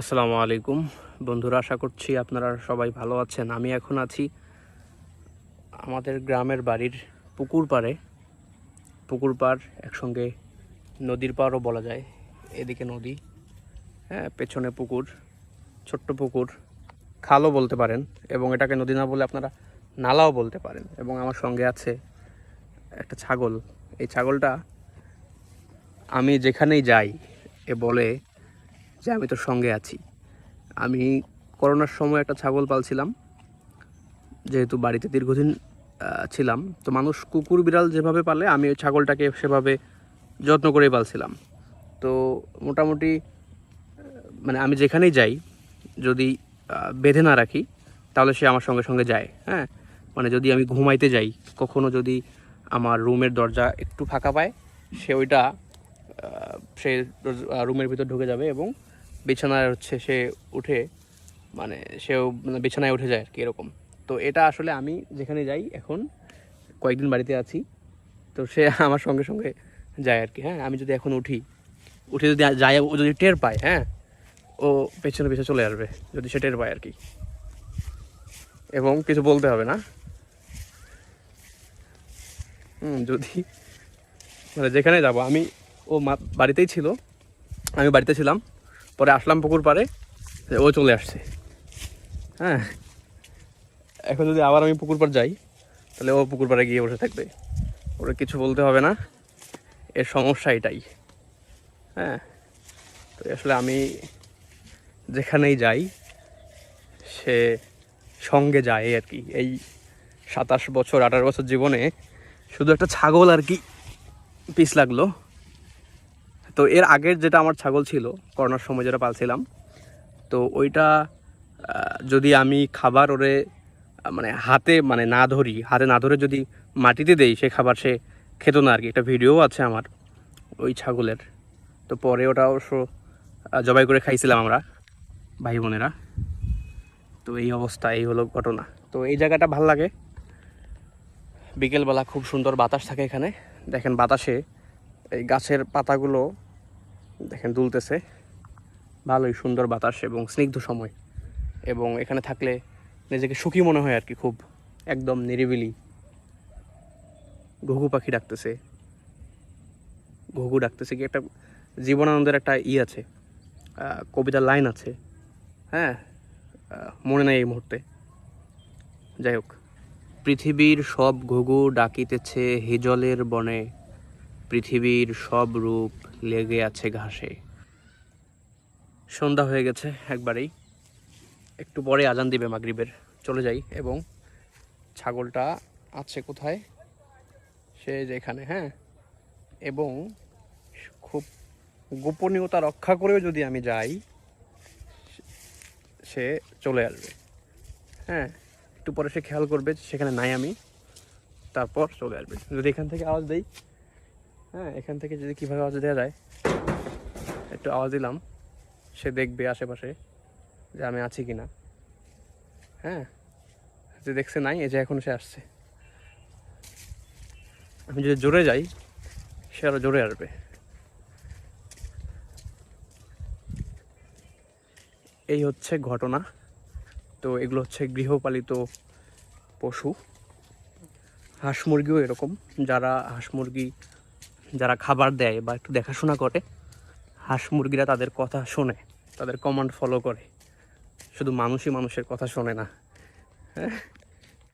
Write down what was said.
আসসালামু আলাইকুম। বন্ধুরা, আশা করছি আপনারা সবাই ভালো আছেন। আমি এখন আছি আমাদের গ্রামের বাড়ির পুকুর পাড়ে। পুকুর পাড় একসঙ্গে নদীর পাড়ও বলা যায়, এদিকে নদী হ্যাঁ পেছনে পুকুর, ছোট্ট পুকুর, খালও বলতে পারেন এবং এটাকে নদী না বলে আপনারা নালাও বলতে পারেন এবং আমার সঙ্গে আছে একটা ছাগল। এই ছাগলটা আমি যেখানেই যাই এ বলে যে আমি তোর সঙ্গে আছি। আমি করোনার সময় একটা ছাগল পালছিলাম, যেহেতু বাড়িতে দীর্ঘদিন ছিলাম। তো মানুষ কুকুর, বিড়াল যেভাবে পালে, আমি ওই ছাগলটাকে সেভাবে যত্ন করেই পালছিলাম। তো মোটামুটি মানে আমি যেখানেই যাই, যদি বেঁধে না রাখি, তাহলে সে আমার সঙ্গে সঙ্গে যায় হ্যাঁ? মানে যদি আমি ঘুমাইতে যাই, কখনো যদি আমার রুমের দরজা একটু ফাঁকা পায়, সে ওইটা সে রুমের ভিতর ঢুকে যাবে এবং বিছানায় হচ্ছে সে উঠে মানে সেও মানে বিছানায় উঠে যায় আর কি এরকম। তো এটা আসলে আমি যেখানে যাই এখন, কয়েকদিন বাড়িতে আছি, তো সে আমার সঙ্গে সঙ্গে যায় আর কি হ্যাঁ আমি যদি এখন উঠি, উঠে যদি যায়, ও যদি টের পায় হ্যাঁ ও পেছনে পেছনে চলে আসবে, যদি সে টের পায় আর কি এবং কিছু বলতে হবে না। হুম, যদি মানে যেখানে যাব, আমি, ও মা, বাড়িতেই ছিল, আমি বাড়িতে ছিলাম। পরে আসলাম পুকুর পাড়ে ও চলে আসছে। হ্যাঁ এখন যদি আবার আমি পুকুর পাড় যাই, তাহলে ও পুকুর পাড়ে গিয়ে বসে থাকবে। ওরা কিছু বলতে হবে না, এর সমস্যা এটাই। হ্যাঁ তো আসলে আমি যেখানেই যাই, সে সঙ্গে যায় আর কি। এই সাতাশ বছর আঠারো বছর জীবনে শুধু একটা ছাগল আর কি পিস লাগল। তো এর আগের যেটা আমার ছাগল ছিল, করোনার সময় যেটা পালছিলাম, তো ওইটা যদি আমি খাবার ওরে মানে হাতে মানে না ধরি, হাতে না ধরে যদি মাটিতে দেই, সে খাবার সে খেত না আর কি একটা ভিডিও আছে আমার ওই ছাগলের। তো পরে ওটা অবশ্য জবাই করে খাইছিলাম আমরা, ভাই বোনেরা। তো এই অবস্থা, এই হলো ঘটনা। তো এই জায়গাটা ভালো লাগে। বিকেলবেলা খুব সুন্দর বাতাস থাকে এখানে। দেখেন বাতাসে এই গাছের পাতাগুলো দেখেন, দুলতেছে। ভালোই সুন্দর বাতাস এবং স্নিগ্ধ সময়। এবং এখানে থাকলে নিজেকে সুখী মনে হয় আর কি খুব। একদম নিরিবিলি। ঘুঘু পাখি ডাকতেছে। ঘুঘু ডাকতেছে কি একটা জীবনানন্দের একটা ই আছে কবিতার লাইন আছে। হ্যাঁ মনে নাই এই মুহূর্তে। যাই হোক। পৃথিবীর সব ঘুঘু ডাকিতেছে হিজলের বনে। পৃথিবীর সব রূপ লেগে আছে ঘাসে। সন্ধ্যা হয়ে গেছে, একবারেই। একটু পরে আজান দিবে মাগরিবের। চলে যাই, এবং ছাগলটা আছে কোথায়? সে যেখানে হ্যাঁ? এবং খুব গোপনীয়তা রক্ষা করেও যদি আমি যাই, সে চলে আসবে। হ্যাঁ একটু পরে সে খেয়াল করবে সেখানে নাই আমি, তারপর চলে আসবে। যদি এখান থেকে আওয়াজ দেই হ্যাঁ এখান থেকে যদি কীভাবে আওয়াজ দেওয়া যায়, একটু আওয়াজ দিলাম। সে দেখবে আশেপাশে যে আমি আছি কি না। হ্যাঁ যে দেখছে নাই, এই যে এখন সে আসছে। আমি যদি জোরে যাই, সে আরও জোরে আসবে। এই হচ্ছে ঘটনা। তো এগুলো হচ্ছে গৃহপালিত পশু। হাঁস মুরগিও এরকম। যারা হাঁস মুরগি যারা খাবার দেয় বা একটু দেখাশোনা করে, হাঁস মুরগিরা তাদের কথা শোনে, তাদের কমান্ড ফলো করে। শুধু মানুষই মানুষের কথা শোনে না। হ্যাঁ?